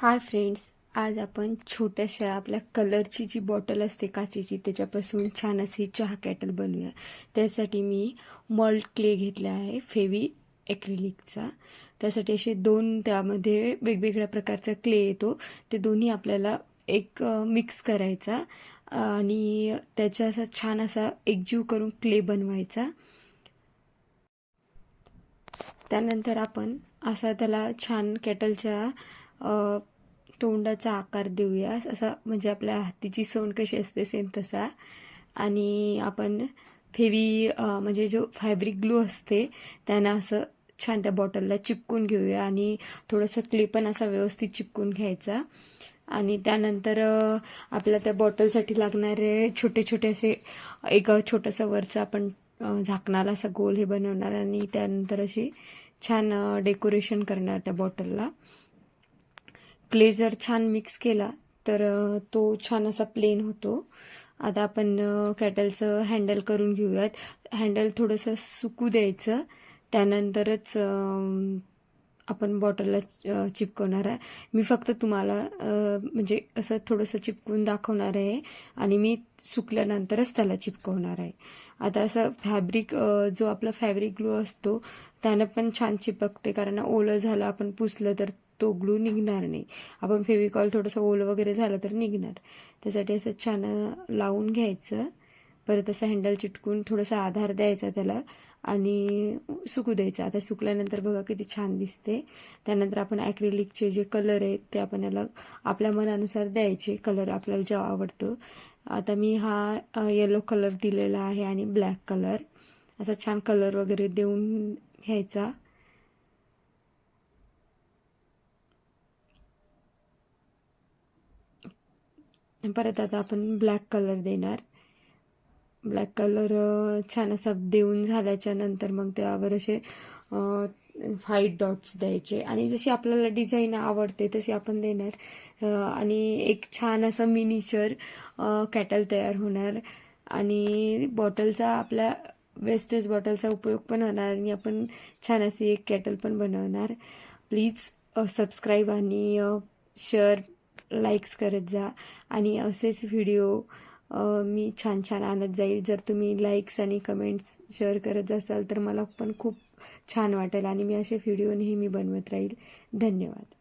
Hi friends आज आपण छोट्याशा आपल्या कलरची जी बॉटल असते काचेची त्याच्यापासून छान अशी चहा कॅटल बनवूया. त्यासाठी मी मल्ट क्ले घेतला आहे फेवी ॲक्रिलिकचा. त्यासाठी असे दोन त्यामध्ये वेगवेगळ्या प्रकारचा क्ले येतो. ते दोन्ही आपल्याला एक मिक्स करायचा आणि त्याचा असा छान असा एकजीव करून क्ले बनवायचा. त्यानंतर आपण असा त्याला छान कॅटलच्या तोंडाचा आकार देऊया. असा म्हणजे आपल्या हातीची सोंड कशी असते सेम तसा. आणि आपण फेवी म्हणजे जो फॅब्रिक ग्लू असते त्यानं असं छान त्या बॉटलला चिपकून घेऊया. आणि थोडंसं क्ले पण असा व्यवस्थित चिपकून घ्यायचा. आणि त्यानंतर आपल्या त्या बॉटलसाठी लागणारे छोटे छोटे असे एक छोटंसं वरचं आपण अ, झाकणाला असं गोल हे बनवणार. आणि त्यानंतर अशी छान डेकोरेशन करणार त्या बॉटलला क्ले जर छान मिक्स केला तर तो छान असा प्लेन होतो. आता आपण कॅटलचं हँडल करून घेऊयात. हँडल थोडंसं सुकू द्यायचं. त्यानंतरच आपण बॉटलला चिपकवणार आहे. मी फक्त तुम्हाला म्हणजे असं थोडंसं चिपकून दाखवणार आहे आणि मी सुकल्यानंतरच त्याला चिपकवणार आहे. आता असं फॅब्रिक जो आपला फॅब्रिक ग्लू असतो त्यानं पण छान चिपकते. कारण ओलं झालं आपण पुसलं तर तो ग्लू निघणार नाही. आपण फेविकॉल थोडंसं ओलं वगैरे झालं तर निघणार. त्यासाठी असं छान लावून घ्यायचं. परत असं हँडल चिटकून थोडासा आधार द्यायचा त्याला आणि सुकू द्यायचा. आता सुकल्यानंतर बघा किती छान दिसते. त्यानंतर आपण ॲक्रिलिकचे जे कलर आहेत ते आपण याला आपल्या मनानुसार द्यायचे. कलर आपल्याला जेव्हा आवडतो. आता मी हा येलो कलर दिलेला आहे आणि ब्लॅक कलर असा छान कलर वगैरे देऊन घ्यायचा. परत आता आपण ब्लॅक कलर देणार. ब्लॅक कलर छान असा देऊन झाल्याच्यानंतर मग त्यावर असे व्हाईट डॉट्स द्यायचे. आणि जशी आपल्याला डिझाईन आवडते तशी आपण देणार. आणि एक छान असं मिनिचर कॅटल तयार होणार. आणि बॉटलचा आपल्या वेस्टेज बॉटलचा उपयोग पण होणार. आणि आपण छान अशी एक कॅटल पण बनवणार. प्लीज सबस्क्राईब आणि शेअर लाईक्स करत जा. आणि असेच व्हिडिओ मी छान छान आणत जाईल. जर तुम्ही लाईक्स आणि कमेंट्स शेअर करत असाल तर मला पण खूप छान वाटेल आणि मी असे व्हिडिओ नेहमी बनवत राहील. धन्यवाद.